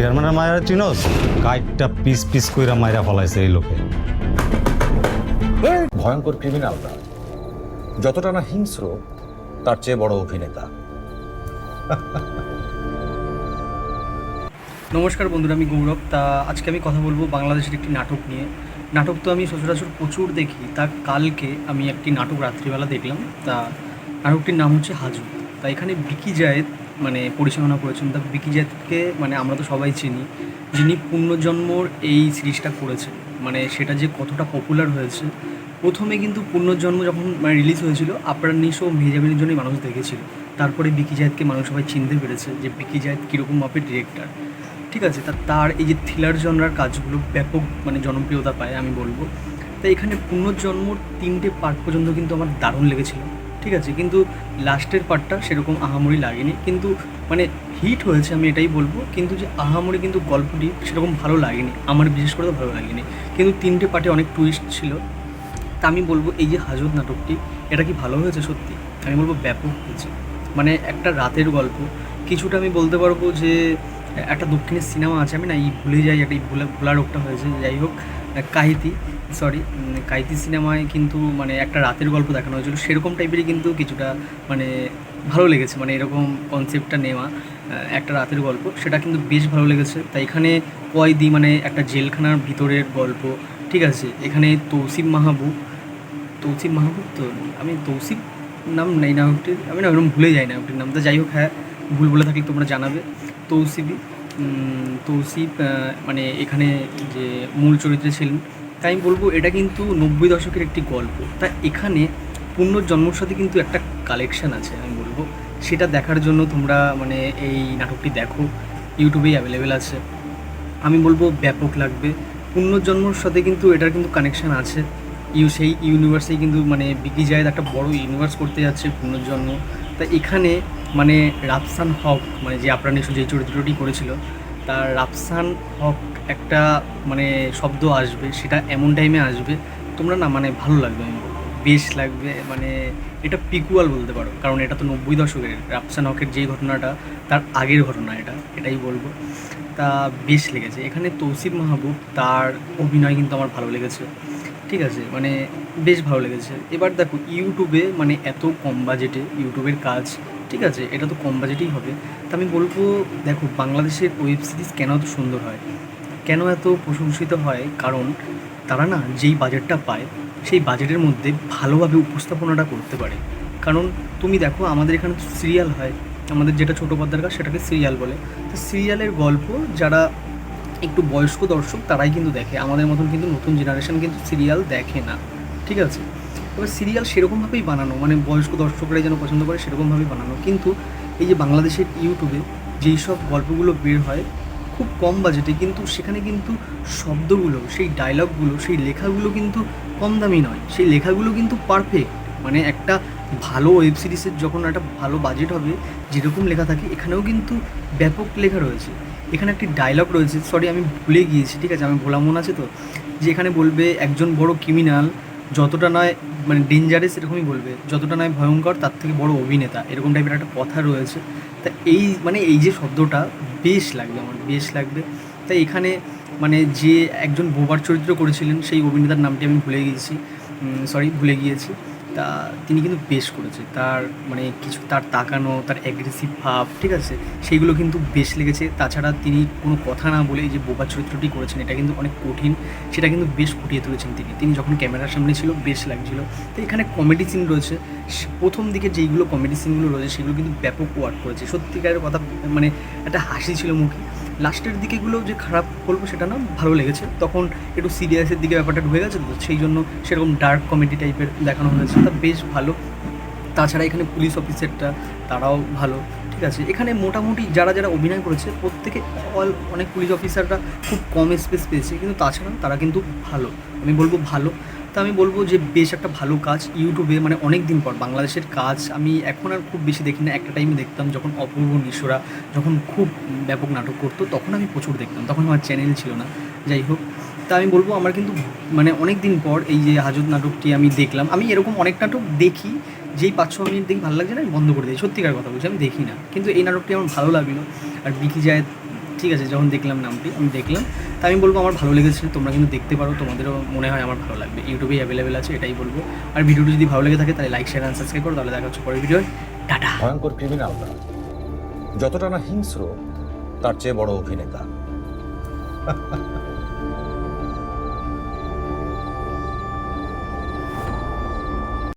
চেয়ারম্যানের মায়েরা চিনোস? কাইটটা piece piece কইরা মায়েরা ফলাইছে এই লোকে। ভয়ঙ্কর ক্রিমিনালরা যতটা না হিংস্র তার চেয়ে বড় অভিনেতা। নমস্কার বন্ধুরা আমি গৌরব। তা আজকে আমি কথা বলব বাংলাদেশের একটি নাটক নিয়ে। নাটক তো আমি সচরাচর প্রচুর দেখি। তা কালকে আমি একটি নাটক রাত্রিবেলা দেখলাম। তা নাটকটির নাম হচ্ছে হাজু। তা এখানে বিকি জায়েদ মানে পরিচালনা করেছেন তা বিকি জায়েদকে মানে আমরা তো সবাই চিনি, যিনি পুণ্যজন্মর এই সিরিজটা করেছেন। মানে সেটা যে কতটা পপুলার হয়েছে। প্রথমে কিন্তু পুণ্যজন্ম যখন মানে রিলিজ হয়েছিল আপনার নিশো মেজাবিনের জন্যই মানুষ দেখেছিল। তারপরে বিকি জায়েদকে মানুষ সবাই চিনতে পেরেছে যে বিকি জায়েদ কীরকম মাপের ডিরেক্টর ঠিক আছে, তা তার এই যে থ্রিলার জনরার কাজগুলো ব্যাপক মানে জনপ্রিয়তা পায়, আমি বলব। তাই এখানে পুনর্জন্মর তিনটে পার্ট পর্যন্ত কিন্তু আমার দারুণ লেগেছিল। ঠিক আছে, কিন্তু লাস্টের পার্টটা সেরকম আহামরি লাগেনি। কিন্তু মানে হিট হয়েছে, আমি এটাই বলব। কিন্তু যে আহামরি কিন্তু গল্পটি সেরকম ভালো লাগেনি। আমার বিশেষ করে তো ভালো লাগেনি। কিন্তু তিনটে পার্টে অনেক টুইস্ট ছিল। তা আমি বলব, এই যে হাজত নাটকটি, এটা কি ভালো হয়েছে সত্যি? আমি বলব, ব্যাপক হয়েছে। মানে একটা রাতের গল্প। কিছুটা আমি বলতে পারব যে একটা দক্ষিণের সিনেমা আছে, আমি না এই ভুলে যাই, একটা এই ভুলে, ভোলা রোগটা হয়েছে, যাই হোক কাহিতি সরি কাহিতি সিনেমায় কিন্তু মানে একটা রাতের গল্প দেখানো হয়েছিল, সেরকম টাইপেরই কিন্তু কিছুটা মানে ভালো লেগেছে মানে এরকম কনসেপ্টটা নেওয়া একটা রাতের গল্প, সেটা কিন্তু বেশ ভালো লেগেছে। তাই এখানে কয়দি মানে একটা জেলখানার ভিতরের গল্প, ঠিক আছে, এখানে তৌসিফ মাহবুব তৌসিফ মাহবুব তো, আমি তৌসিফ নাম নেই নায়কটির আমি না ওরকম ভুলে যাই নায়কটির নাম তো যাই হোক হ্যাঁ ভুল বলে থাকলে তোমরা জানাবে। তৌসিফি তৌসিফ মানে এখানে যে মূল চরিত্রে ছিলেন, তাই আমি বলব এটা কিন্তু নব্বই দশকের একটি গল্প। তা এখানে পুনর্জন্মর সাথে কিন্তু একটা কালেকশান আছে, আমি বলব। সেটা দেখার জন্য তোমরা মানে এই নাটকটি দেখো, ইউটিউবেই অ্যাভেলেবেল আছে। আমি বলব ব্যাপক লাগবে। পুনর্জন্মর সাথে কিন্তু এটার কিন্তু কানেকশান আছে। ইউ সেই ইউনিভার্সেই কিন্তু মানে বিকি জায়দ একটা বড় ইউনিভার্স করতে যাচ্ছে পুনর্জন্ম। তা এখানে মানে রাফসান হক মানে যে আপনার নিশ্চয় যে চরিত্রটি করেছিল, তার রাফসান হক একটা মানে শব্দ আসবে, সেটা এমন টাইমে আসবে, তোমরা না মানে ভালো লাগবে, বেশ লাগবে মানে এটা পিকুয়াল বলতে পারো, কারণ এটা তো নব্বই দশকের, রাফসান হকের যে ঘটনাটা, তার আগের ঘটনা এটা, এটাই বলব। তা বেশ লেগেছে। এখানে তৌসিফ মাহবুব, তার অভিনয় কিন্তু আমার ভালো লেগেছে। ঠিক আছে মানে বেশ ভালো লেগেছে। এবার দেখো, ইউটিউবে মানে এত কম বাজেটে ইউটিউবের কাজ ঠিক আছে, এটা তো কম বাজেটেই হবে। তা আমি বলব, দেখো, বাংলাদেশের ওয়েব সিরিজ কেন এত সুন্দর হয়? কেন এত প্রশংসিত হয়? কারণ তারা না যেই বাজেটটা পায়, সেই বাজেটের মধ্যে ভালোভাবে উপস্থাপনাটা করতে পারে। কারণ তুমি দেখো, আমাদের এখানে সিরিয়াল হয়। আমাদের যেটা ছোটো পর্দার কাজ, সেটাকে সিরিয়াল বলে। তো সিরিয়ালের গল্প যারা একটু বয়স্ক দর্শক, তারাই কিন্তু দেখে। আমাদের মতন কিন্তু নতুন জেনারেশন কিন্তু সিরিয়াল দেখে না। ঠিক আছে? এবার সিরিয়াল সেরকমভাবেই বানানো মানে বয়স্ক দর্শকরাই যেন পছন্দ করে সেরকমভাবেই বানানো। কিন্তু এই যে বাংলাদেশের ইউটিউবে যেই সব গল্পগুলো বের হয়, খুব কম বাজেটে কিন্তু সেখানে কিন্তু শব্দগুলো, সেই ডায়লগগুলো সেই লেখাগুলো কিন্তু কম দামি নয়। সেই লেখাগুলো কিন্তু পারফেক্ট মানে একটা ভালো ওয়েব সিরিজের যখন একটা ভালো বাজেট হবে, যেরকম লেখা থাকে, এখানেও কিন্তু ব্যাপক লেখা রয়েছে। এখানে একটি ডায়লগ রয়েছে সরি আমি ভুলে গিয়েছি, ঠিক আছে? আমি ভোলা মন আছে তো? যে এখানে বলবে, একজন বড় ক্রিমিনাল যতটা নয় মানে ডেঞ্জারাস এরকমই বলবে। যতটা নয় ভয়ঙ্কর, তার থেকে বড় অভিনেতা। এরকম টাইপের একটা কথা রয়েছে। তা এই মানে এই যে শব্দটা বেশ লাগবে আমার, বেশ লাগবে। তাই এখানে মানে যে একজন বোবার চরিত্র করেছিলেন, সেই অভিনেতার নামটি আমি ভুলে গিয়েছি। সরি ভুলে গিয়েছি। তা তিনি কিন্তু বেশ করেছে। তার মানে কিছু, তার তাকানো, তার অ্যাগ্রেসিভ ভাব, ঠিক আছে? সেইগুলো কিন্তু বেশ লেগেছে। তাছাড়া তিনি কোনো কথা না বলে যে বোবা চরিত্রটি করেছেন, এটা কিন্তু অনেক কঠিন। সেটা কিন্তু বেশ ফুটিয়ে তুলেছেন তিনি। তিনি যখন ক্যামেরার সামনে ছিল, বেশ লাগছিল। তো এখানে কমেডি সিন রয়েছে। প্রথম দিকে যেইগুলো কমেডি সিনগুলো রয়েছে, সেগুলো কিন্তু ব্যাপক ওয়ার্ক করেছে। সত্যিকারের কথা মানে একটা হাসি ছিল মুখে। লাস্টের দিকেগুলো যে খারাপ বলব, সেটা না, ভালো লেগেছে। তখন একটু সিরিয়াসের দিকে ব্যাপারটা ঢুকে গেছে, তো সেই জন্য সেরকম ডার্ক কমেডি টাইপের দেখানো হয়েছে। তা বেশ ভালো। তাছাড়া এখানে পুলিশ অফিসারটা তারাও ভালো, ঠিক আছে? এখানে মোটামুটি যারা যারা অভিনয় করেছে, প্রত্যেকে অল অনেক পুলিশ অফিসাররা খুব কম স্পেস পেয়েছে, কিন্তু তাছাড়া তারা কিন্তু ভালো। আমি বলব ভালো। তা আমি বলব যে বেশ একটা ভালো কাজ ইউটিউবে মানে অনেক দিন পর, বাংলাদেশের কাজ আমি এখন আর খুব বেশি দেখি না। একটা টাইমে দেখতাম যখন অপূর্ব নিশোরা যখন খুব ব্যাপক নাটক করতো, তখন আমি প্রচুর দেখতাম। তখন আমার চ্যানেল ছিল না। যাই হোক তা আমি বলব আমার কিন্তু মানে অনেক দিন পর এই যে হাজত নাটকটি আমি দেখলাম। আমি এরকম অনেক নাটক দেখি, যেই পাঁচ ছ মিনিট দেখি ভালো লাগছে না, আমি বন্ধ করে দিই। সত্যিকার কথা বলছি, আমি দেখি না। কিন্তু এই নাটকটি আমার ভালো লাগল। আর বিকি যায়, ঠিক আছে, যখন দেখলাম নামটি, আমি দেখলাম। তা আমি বলব আমার ভালো লেগেছে, তোমরা কিন্তু দেখতে পারো, তোমাদেরও মনে হয় আমার ভালো লাগবে। ইউটিউবেই অ্যাভেলেবেল আছে, এটাই বলব। আর ভিডিওটি যদি ভালো লেগে থাকে, তাহলে লাইক শেয়ার অ্যান্ড সাবস্ক্রাইব করো, তাহলে দেখা হচ্ছে পরের ভিডিও টাটা! ভয়ঙ্কর ক্রিমিনালরা যতটা না হিংস্র, তার চেয়ে বড় অভিনেতা।